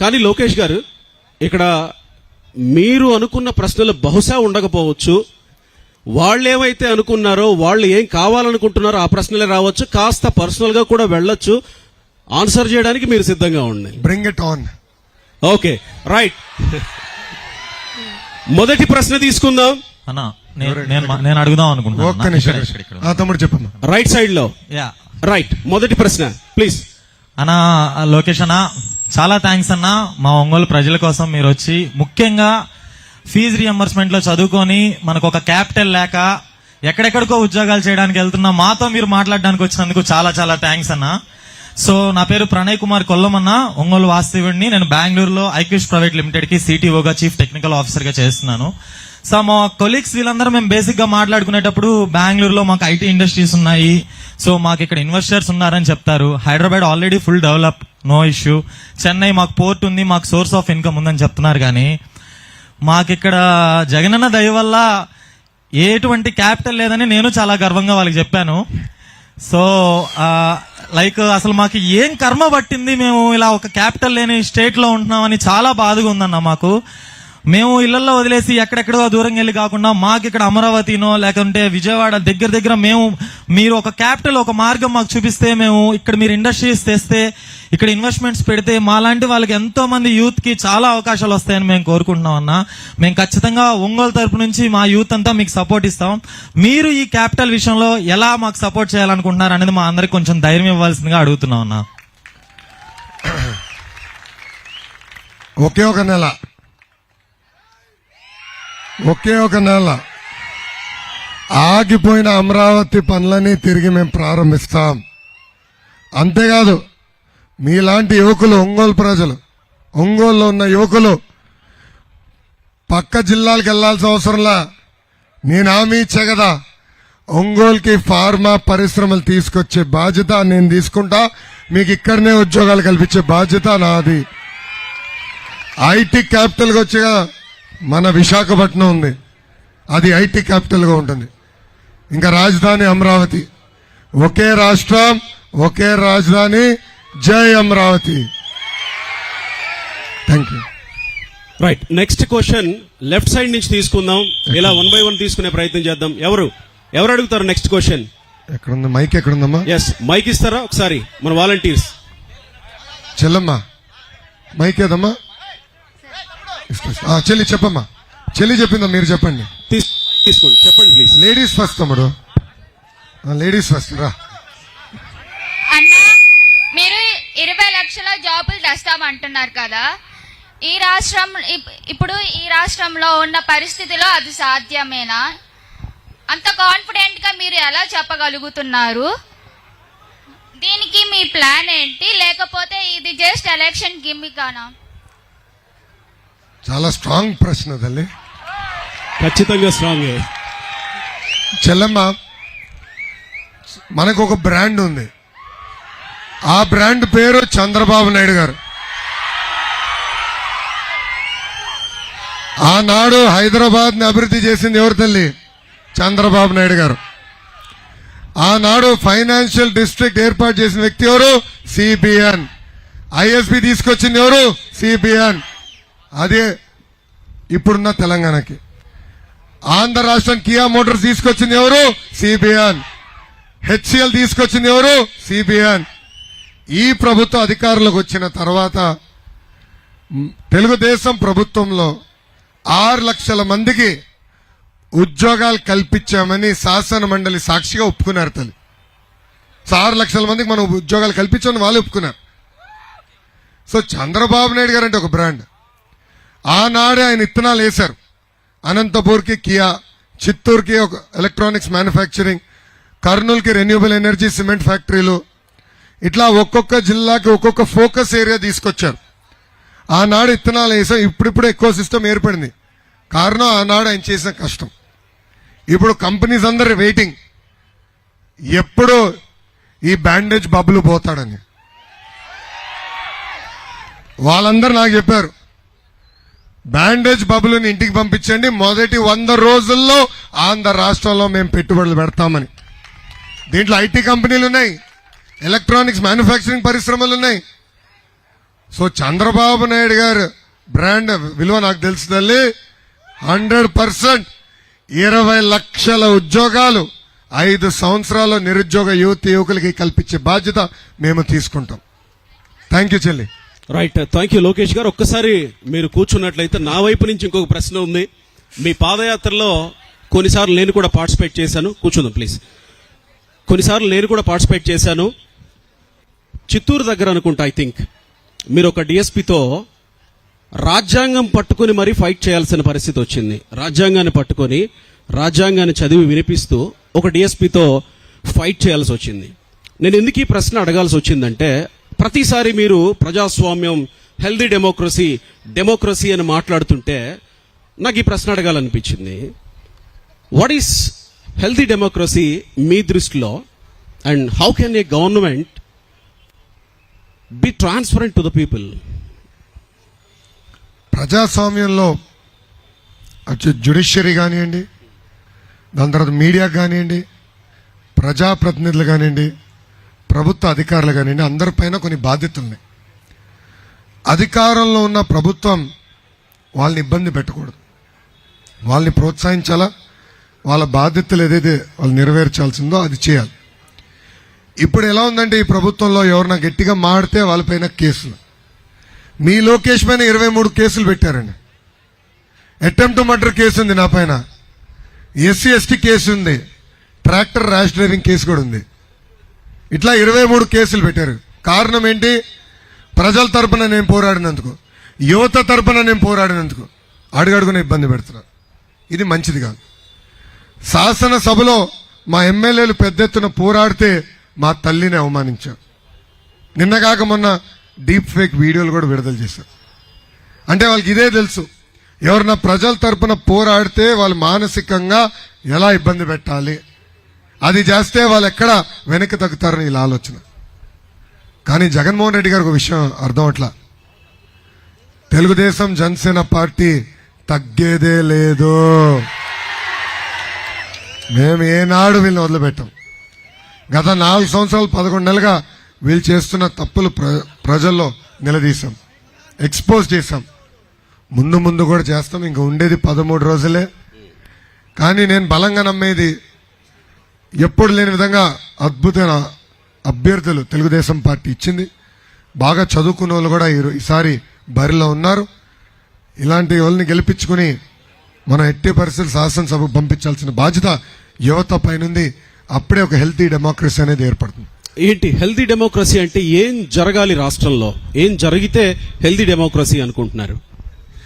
కానీ లోకేష్ గారు ఇక్కడ మీరు అనుకున్న ప్రశ్నలు బహుశా ఉండకపోవచ్చు. వాళ్ళు ఏమైతే అనుకున్నారో వాళ్ళు ఏం కావాలనుకుంటున్నారో ఆ ప్రశ్నలే రావచ్చు. కాస్త పర్సనల్గా కూడా వెళ్ళొచ్చు. ఆన్సర్ చేయడానికి మీరు సిద్ధంగా ఉండండి. Bring it on okay right. మొదటి ప్రశ్న తీసుకుందాం. అన్నా నేను అడుగుదాం అనుకుంటున్నాను. రైట్ సైడ్లో. యా రైట్ మొదటి ప్రశ్న ప్లీజ్ అన్నా లోకేష్ అన్న చాలా థ్యాంక్స్ అన్న. మా ఒంగోలు ప్రజల కోసం మీరు వచ్చి ముఖ్యంగా ఫీజు రియంబర్స్మెంట్లో చదువుకొని మనకు ఒక క్యాపిటల్ లేక ఎక్కడెక్కడికో ఉద్యోగాలు చేయడానికి వెళ్తున్నా మాతో మీరు మాట్లాడడానికి వచ్చినందుకు చాలా చాలా థ్యాంక్స్ అన్న. సో నా పేరు ప్రణయ్ కుమార్ కొల్లమన్న ఒంగోలు వాస్తవుడిని నేను బెంగళూరులో ఐక్యూష్ ప్రైవేట్ లిమిటెడ్కి సిటీఓగా చీఫ్ టెక్నికల్ ఆఫీసర్గా చేస్తున్నాను. సో మా కొలీగ్స్ వీళ్ళందరూ మేము బేసిక్గా మాట్లాడుకునేటప్పుడు బెంగళూరులో మాకు ఐటీ ఇండస్ట్రీస్ ఉన్నాయి. సో మాకు ఇక్కడ ఇన్వెస్టర్స్ ఉన్నారని చెప్తారు. Hyderabad already full develop no issue Chennai మాకు పోర్ట్ ఉంది మాకు సోర్స్ ఆఫ్ ఇన్కమ్ ఉందని చెప్తున్నారు కానీ మాకిక్కడ జగనన్న దయ వల్ల ఎటువంటి క్యాపిటల్ లేదని నేను చాలా గర్వంగా వాళ్ళకి చెప్పాను. సో లైక్ uh, అసలు మాకు ఏం కర్మ పట్టింది మేము ఇలా ఒక క్యాపిటల్ లేని స్టేట్లో ఉంటున్నామని చాలా బాధగా ఉందన్న మాకు. మేము ఇళ్ళలో వదిలేసి ఎక్కడెక్కడో దూరం వెళ్ళి కాకుండా మాకు ఇక్కడ అమరావతినో లేకుంటే విజయవాడ దగ్గర దగ్గర మేము మీరు ఒక క్యాపిటల్ ఒక మార్గం మాకు చూపిస్తే మేము ఇక్కడ మీరు ఇండస్ట్రీస్ తెస్తే ఇక్కడ ఇన్వెస్ట్మెంట్స్ పెడితే మాలాంటి వాళ్ళకి ఎంతో మంది యూత్కి చాలా అవకాశాలు వస్తాయని మేము కోరుకుంటున్నాం అన్న. మేము ఖచ్చితంగా ఒంగోలు తరపు నుంచి మా యూత్ అంతా మీకు సపోర్ట్ ఇస్తాం. మీరు ఈ క్యాపిటల్ విషయంలో ఎలా మాకు సపోర్ట్ చేయాలనుకుంటున్నారు అనేది మా అందరికి కొంచెం ధైర్యం ఇవ్వాల్సిందిగా అడుగుతున్నాం అన్న. ఒకే ఒక నెల. ఒకే ఒక నెల. ఆగిపోయిన అమరావతి పనులని తిరిగి మేము ప్రారంభిస్తాం. అంతేకాదు మీలాంటి యువకులు ఒంగోలు ప్రజలు ఒంగోలులో ఉన్న యువకులు పక్క జిల్లాలకు వెళ్ళాల్సిన అవసరంలా నేను హామీ ఇచ్చా కదా ఒంగోలుకి ఫార్మా పరిశ్రమలు తీసుకొచ్చే బాధ్యత నేను తీసుకుంటా మీకు ఇక్కడనే ఉద్యోగాలు కల్పించే బాధ్యత నాది. ఐటీ క్యాపిటల్గా వచ్చే కదా మన విశాఖపట్నం ఉంది. అది ఐటీ క్యాపిటల్గా ఉంటుంది. ఇంకా రాజధాని అమరావతి. ఒకే రాష్ట్రం ఒకే రాజధాని. జై Amaravati. Thank you right next question left side నుంచి తీసుకుందాం. ఇలా వన్ బై వన్ తీసుకునే ప్రయత్నం చేద్దాం. ఎవరు? ఎవరు అడుగుతారు నెక్స్ట్ క్వశ్చన్ ఎక్కడుంది? మైక్ ఎక్కడుందమ్మా? ఎస్ మైక్ ఇస్తారా? ఒకసారి. మన వాలంటీర్స్ చెల్లమ్మా. మైక్ ఏదమ్మా? చెల్లి చెప్పమ్మా. చెల్లి చెప్పిందా మీరు చెప్పండి. తీసుకోండి చెప్పండి ప్లీజ్ లేడీస్ ఫస్ట్ తమ్ముడు. లేడీస్ ఫస్ట్ రా. అన్న మీరు ఇరవై లక్షల జాబులు తెస్తామంటున్నారు కదా. ఈ రాష్ట్రం ఇప్- ఇప్పుడు ఈ రాష్ట్రంలో ఉన్న పరిస్థితిలో అది సాధ్యమేనా? అంత కాన్ఫిడెంట్గా మీరు ఎలా చెప్పగలుగుతున్నారు? దీనికి మీ ప్లాన్ ఏంటి? లేకపోతే ఇది జస్ట్ ఎలక్షన్ గిమ్మికానా? చాలా స్ట్రాంగ్ ప్రశ్న తల్లి. ఖచ్చితంగా స్ట్రాంగ్ చెల్లమ్మ మనకు ఒక బ్రాండ్ ఉంది. ఆ బ్రాండ్ పేరు చంద్రబాబు నాయుడు గారు. ఆనాడు హైదరాబాద్ని అభివృద్ధి చేసింది ఎవరు తల్లి? చంద్రబాబు నాయుడు గారు. ఆనాడు ఫైనాన్షియల్ డిస్ట్రిక్ట్ ఏర్పాటు చేసిన వ్యక్తి ఎవరు? సిబిఎన్. ఐఎస్బి తీసుకొచ్చింది ఎవరు? సిబిఎన్. అదే ఇప్పుడున్న తెలంగాణకి. ఆంధ్ర రాష్ట్రం కియా మోటార్స్ తీసుకొచ్చింది ఎవరు? సిబిఎన్. హెచ్సిఎల్ తీసుకొచ్చింది ఎవరు? సిబిఎన్. ఈ ప్రభుత్వ అధికారులకు వచ్చిన తర్వాత తెలుగుదేశం ప్రభుత్వంలో ఆరు లక్షల మందికి ఉద్యోగాలు కల్పించామని శాసన మండలి సాక్షిగా ఒప్పుకున్నారు తల్లి. ఆరు లక్షల మందికి మనం ఉద్యోగాలు కల్పించామని వాళ్ళు ఒప్పుకున్నారు. సో చంద్రబాబు నాయుడు గారు అంటే ఒక బ్రాండ్. ఆనాడే ఆయన ఇత్తనాలు వేశారు. అనంతపూర్కి కియా చిత్తూరుకి ఒక ఎలక్ట్రానిక్స్ మ్యానుఫ్యాక్చరింగ్ కర్నూలుకి రెన్యూబుల్ ఎనర్జీ సిమెంట్ ఫ్యాక్టరీలు ఇట్లా ఒక్కొక్క జిల్లాకి ఒక్కొక్క ఫోకస్ ఏరియా తీసుకొచ్చారు. ఆనాడు ఇత్తనాలు వేసాం ఇప్పుడిప్పుడు ఎక్కువ సిస్టమ్ ఏర్పడింది. కారణం ఆనాడు ఆయన చేసిన కష్టం. ఇప్పుడు కంపెనీస్ అందరు వెయిటింగ్ ఎప్పుడు ఈ బ్యాండేజ్ బబ్బులు పోతాడని. వాళ్ళందరూ నాకు చెప్పారు బ్యాండేజ్ బబుల్ని ఇంటికి పంపించండి. మొదటి వంద రోజుల్లో ఆంధ్ర రాష్ట్రంలో మేము పెట్టుబడులు పెడతామని. దీంట్లో ఐటీ కంపెనీలు ఉన్నాయి. ఎలక్ట్రానిక్స్ మ్యానుఫ్యాక్చరింగ్ పరిశ్రమలు ఉన్నాయి. సో చంద్రబాబు నాయుడు గారు బ్రాండ్ విలువ నాకు తెలుసు తల్లి. హండ్రెడ్ పర్సెంట్ ఇరవై లక్షల ఉద్యోగాలు ఐదు సంవత్సరాలు నిరుద్యోగ యువతి యువకులకి కల్పించే బాధ్యత మేము తీసుకుంటాం. థ్యాంక్ యూ చెల్లి. రైట్ థ్యాంక్ యూ లోకేష్ గారు. ఒక్కసారి మీరు కూర్చున్నట్లయితే నా వైపు నుంచి ఇంకొక ప్రశ్న ఉంది. మీ పాదయాత్రలో కొన్నిసార్లు నేను కూడా పార్టిసిపేట్ చేశాను. కూర్చుందాం ప్లీజ్ కొన్నిసార్లు నేను కూడా పార్టిసిపేట్ చేశాను. చిత్తూరు దగ్గర అనుకుంటా ఐ థింక్ మీరు ఒక డిఎస్పితో రాజ్యాంగం పట్టుకొని మరీ ఫైట్ చేయాల్సిన పరిస్థితి వచ్చింది. రాజ్యాంగాన్ని పట్టుకొని రాజ్యాంగాన్ని చదివి వినిపిస్తూ ఒక డిఎస్పితో ఫైట్ చేయాల్సి వచ్చింది. నేను ఎందుకు ఈ ప్రశ్న అడగాల్సి వచ్చిందంటే ప్రతిసారి మీరు ప్రజాస్వామ్యం హెల్దీ డెమోక్రసీ డెమోక్రసీ అని మాట్లాడుతుంటే నాకు ఈ ప్రశ్న అడగాలనిపించింది. వాట్ ఈస్ హెల్దీ డెమోక్రసీ మీ దృష్టిలో? And how can a government be transparent to the people ప్రజాస్వామ్యంలో జ్యుడిషియరీ కానివ్వండి దాని తర్వాత మీడియా కానివ్వండి ప్రజాప్రతినిధులు కానివ్వండి ప్రభుత్వ అధికారులు కానివ్వండి అందరిపైన కొన్ని బాధ్యతలు ఉన్నాయి. అధికారంలో ఉన్న ప్రభుత్వం వాళ్ళని ఇబ్బంది పెట్టకూడదు. వాళ్ళని ప్రోత్సహించాలా? వాళ్ళ బాధ్యతలు ఏదైతే వాళ్ళు నెరవేర్చాల్సిందో అది చేయాలి. ఇప్పుడు ఎలా ఉందంటే ఈ ప్రభుత్వంలో ఎవరన్నా గట్టిగా మాడితే వాళ్ళపైన కేసులు. మీ లోకేష్ పైన ఇరవై మూడు కేసులు పెట్టారండి. అటెంప్ట్ మర్డర్ కేసు ఉంది నా పైన. ఎస్సీ ఎస్టీ కేసు ఉంది. ట్రాక్టర్ ర్యాష్ డ్రైవింగ్ కేసు కూడా ఉంది. ఇట్లా ఇరవై మూడు కేసులు పెట్టారు. కారణం ఏంటి? ప్రజల తరపున నేను పోరాడినందుకు యువత తరపున నేను పోరాడినందుకు అడుగడుగున ఇబ్బంది పెడుతున్నా. ఇది మంచిది కాదు. శాసనసభలో మా ఎమ్మెల్యేలు పెద్ద ఎత్తున పోరాడితే మా తల్లిని అవమానించారు నిన్నగాక మొన్న డీప్ ఫేక్ వీడియోలు కూడా విడుదల చేశారు అంటే వాళ్ళకి ఇదే తెలుసు. ఎవరన్నా ప్రజల తరపున పోరాడితే వాళ్ళు మానసికంగా ఎలా ఇబ్బంది పెట్టాలి? అది చేస్తే వాళ్ళు ఎక్కడ వెనక్కి తగ్గుతారని ఇలా ఆలోచన. కానీ జగన్మోహన్ రెడ్డి గారికి ఒక విషయం అర్థం అట్లా. తెలుగుదేశం జనసేన పార్టీ తగ్గేదే లేదు. మేము ఏనాడు వీళ్ళని వదిలిపెట్టాం. గత నాలుగు సంవత్సరాలు పదకొండు నెలలుగా వీళ్ళు చేస్తున్న తప్పులు ప్ర ప్రజల్లో నిలదీశాం. ఎక్స్పోజ్ చేశాం. ముందు ముందు కూడా చేస్తాం. ఇంకా ఉండేది పదమూడు రోజులే. కానీ నేను బలంగా నమ్మేది ఎప్పుడు లేని విధంగా అద్భుతమైన అభ్యర్థులు తెలుగుదేశం పార్టీ ఇచ్చింది. బాగా చదువుకున్న వాళ్ళు కూడా ఈ- ఈసారి బరిలో ఉన్నారు. ఇలాంటి వాళ్ళని గెలిపించుకుని మనం ఎట్టి పరిస్థితులు శాసనసభకు పంపించాల్సిన బాధ్యత యువత పైనుంది. అప్పుడే ఒక హెల్తీ డెమోక్రసీ అనేది ఏర్పడుతుంది. ఏంటి? హెల్తీ డెమోక్రసీ అంటే ఏం జరగాలి రాష్ట్రంలో? ఏం జరిగితే హెల్తీ డెమోక్రసీ అనుకుంటున్నారు?